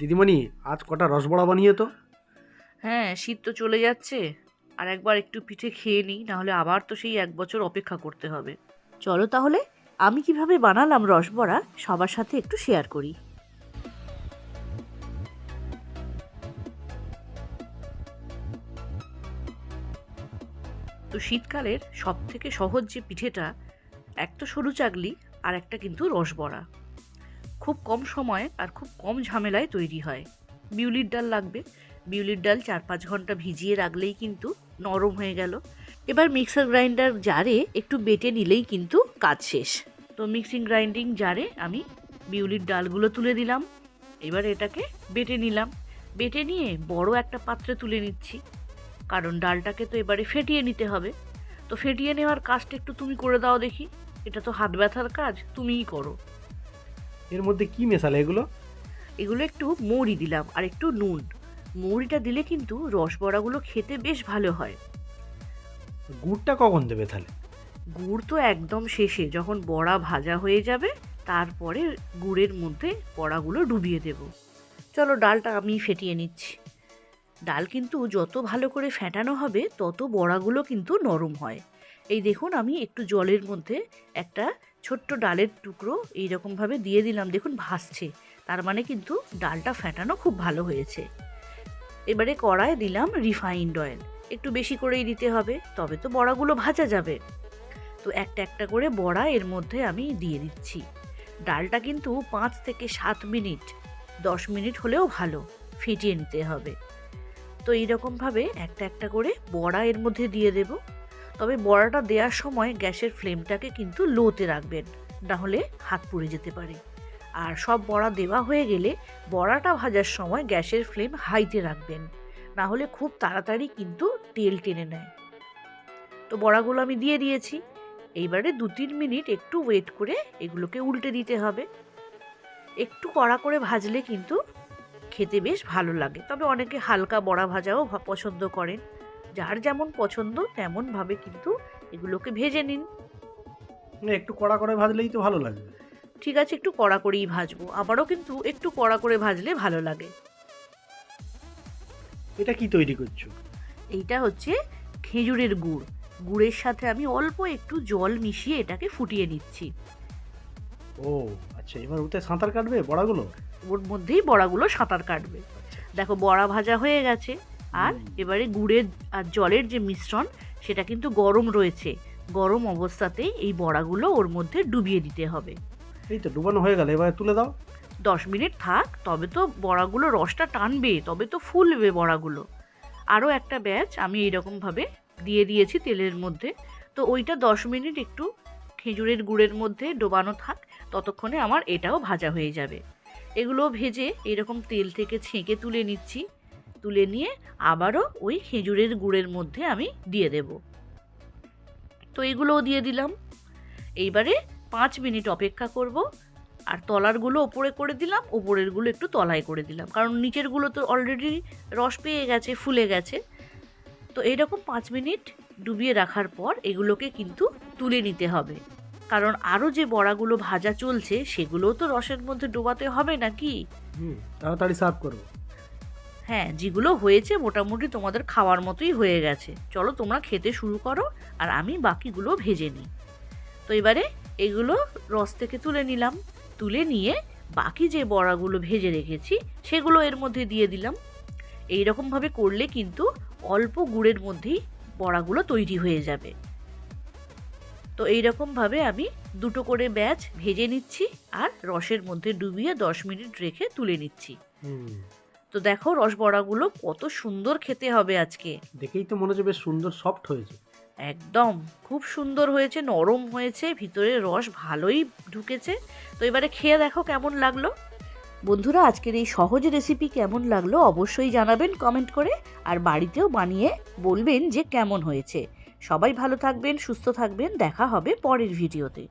দিদিমণি, আজ কটা রসবড়া বানিয়ে তো। হ্যাঁ শীত তো চলে যাচ্ছে। আর একবার একটু পিঠে খেয়ে নিই, নাহলে আবার তো সেই এক বছর অপেক্ষা করতে হবে। চলো তাহলে, আমি কীভাবে বানালাম রসবড়া সবার সাথে একটু শেয়ার করি। তো শীতকালের সব থেকে সহজ যে পিঠেটা, এক তো সরু চাগলি, আর একটা কিন্তু রসবড়া খুব কম সময়ে আর খুব কম ঝামেলায় তৈরি হয়। বিউলির ডাল লাগবে। বিউলির ডাল চার পাঁচ ঘণ্টা ভিজিয়ে রাখলেই কিন্তু নরম হয়ে গেল। এবার মিক্সার গ্রাইন্ডার জারে একটু বেটে নিলেই কিন্তু কাজ শেষ। তো মিক্সিং গ্রাইন্ডিং জারে আমি বিউলির ডালগুলো তুলে দিলাম। এবার এটাকে বেটে নিলাম। বেটে নিয়ে বড় একটা পাত্রে তুলে নিচ্ছি। কারণ ডালটাকে তো এবারে ফেটিয়ে নিতে হবে। তো ফেটিয়ে নেওয়ার কাজটা একটু তুমি করে দাও দেখি। এটা তো হাত ব্যথার কাজ, তুমিই করো। এর মধ্যে কি মেশালে এগুলো? এগুলো একটু মৌরি দিলাম আর একটু নুন। মৌরিটা দিলে কিন্তু রসবড়াগুলো খেতে বেশ ভালো হয়। গুড়টা কখন দেবে তাহলে? গুড় তো একদম শেষে যখন বড়া ভাজা হয়ে যাবে তারপরে গুড়ের মধ্যে বড়াগুলো ডুবিয়ে দেব। চলো ডালটা আমি ফেটিয়ে নিচ্ছি। ডাল কিন্তু যত ভালো করে ফেটানো হবে তত বড়াগুলো কিন্তু নরম হয়। এই দেখুন আমি একটু জলের মধ্যে একটা ছোট্ট ডালের টুকরো এইরকমভাবে দিয়ে দিলাম। দেখুন ভাসছে তার মানে কিন্তু ডালটা ফেটানো খুব ভালো হয়েছে। এবারে কড়ায় দিলাম রিফাইন্ড অয়েল। একটু বেশি করেই দিতে হবে, তবে তো বড়াগুলো ভাজা যাবে। তো একটা একটা করে বড়া এর মধ্যে আমি দিয়ে দিচ্ছি। ডালটা কিন্তু পাঁচ থেকে সাত মিনিট, দশ মিনিট হলেও ভালো, ফিটিয়ে নিতে হবে। তো এইরকমভাবে একটা একটা করে বড়া এর মধ্যে দিয়ে দেব। তবে বড়াটা দেওয়ার সময় গ্যাসের ফ্লেমটাকে কিন্তু লোতে রাখবেন নাহলে হাত পুড়ে যেতে পারে। আর সব বড়া দেওয়া হয়ে গেলে বড়াটা ভাজার সময় গ্যাসের ফ্লেম হাইতে রাখবেন, না হলে খুব তাড়াতাড়ি কিন্তু তেল টেনে নেয়। তো বড়াগুলো আমি দিয়ে দিয়েছি। এইবারে দু তিন মিনিট একটু ওয়েট করে এগুলোকে উল্টে দিতে হবে। একটু কড়া করে ভাজলে কিন্তু খেতে বেশ ভালো লাগে। তবে অনেকে হালকা বড়া ভাজাও পছন্দ করেন। যার যেমন পছন্দ তেমনভাবে কিন্তু এগুলোকে ভেজে নিন। একটু কড়া করে ভাজলেই তো ভালো লাগবে। ঠিক আছে একটু কড়া করেই ভাজবো। আবারও কিন্তু একটু কড়া করে ভাজলে ভালো লাগে। এটা কি তৈরি করছ? এইটা হচ্ছে খেজুরের গুড়। গুড়ের সাথে আমি অল্প একটু জল মিশিয়ে এটাকে ফুটিয়ে নিচ্ছি। ও আচ্ছা এবার ওতে সাঁতার কাটবে বড়াগুলো? ওর মধ্যেই বড়াগুলো সাঁতার কাটবে। দেখো বড়া ভাজা হয়ে গেছে। আর এবারে গুড়ের আর জলের যে মিশ্রণ সেটা কিন্তু গরম রয়েছে। গরম অবস্থাতেই এই বড়াগুলো ওর মধ্যে ডুবিয়ে দিতে হবে। এই তো ডুবানো হয়ে গেল এবার তুলে দাও। দশ মিনিট থাক তবে তো বড়াগুলো রসটা টানবে তবে তো ফুলবে বড়াগুলো। আরও একটা ব্যাচ আমি এইরকমভাবে দিয়ে দিয়েছি তেলের মধ্যে। তো ওইটা দশ মিনিট একটু খেজুরের গুড়ের মধ্যে ডোবানো থাক ততক্ষণে আমার এটাও ভাজা হয়ে যাবে। এগুলো ভেজে এরকম তেল থেকে ছেঁকে তুলে নিচ্ছি। তুলে নিয়ে আবারও ওই খেজুরের গুড়ের মধ্যে আমি দিয়ে দেব। তো এগুলোও দিয়ে দিলাম। এইবারে পাঁচ মিনিট অপেক্ষা করব। আর তলারগুলো ওপরে করে দিলাম ওপরেরগুলো একটু তলায় করে দিলাম। কারণ নিচেরগুলো তো অলরেডি রস পেয়ে গেছে, ফুলে গেছে। তো এইরকম পাঁচ মিনিট ডুবিয়ে রাখার পর এগুলোকে কিন্তু তুলে নিতে হবে। কারণ আরও যে বড়াগুলো ভাজা চলছে, সেগুলোও তো রসের মধ্যে ডোবাতে হবে নাকি? তাড়াতাড়ি সার্ভ করব। হ্যাঁ যেগুলো হয়েছে মোটামুটি তোমাদের খাওয়ার মতোই হয়ে গেছে। চলো তোমরা খেতে শুরু করো আর আমি বাকিগুলো ভেজে নিই। তো এবারে এগুলো রস থেকে তুলে নিলাম। তুলে নিয়ে বাকি যে বড়াগুলো ভেজে রেখেছি, সেগুলো এর মধ্যে দিয়ে দিলাম। এই রকমভাবে করলে কিন্তু অল্প গুড়ের মধ্যেই বড়াগুলো তৈরি হয়ে যাবে। তো এই রকমভাবে আমি দুটো করে ব্যাচ ভেজে নিচ্ছি আর রসের মধ্যে ডুবিয়ে দশ মিনিট রেখে তুলে নিচ্ছি। তো দেখো রসবড়াগুলো কত সুন্দর খেতে হবে আজকে। দেখেই তো মনে হচ্ছে বেশ সুন্দর সফট হয়েছে। একদম খুব সুন্দর হয়েছে নরম হয়েছে ভিতরে রস ভালোই ঢুকেছে। তো এবারে খেয়ে দেখো কেমন লাগল। বন্ধুরা আজকের এই সহজ রেসিপি কেমন লাগল অবশ্যই জানাবেন কমেন্ট করে আর বাড়িতেও বানিয়ে বলবেন যে কেমন হয়েছে। সবাই ভালো থাকবেন সুস্থ থাকবেন দেখা হবে পরের ভিডিওতে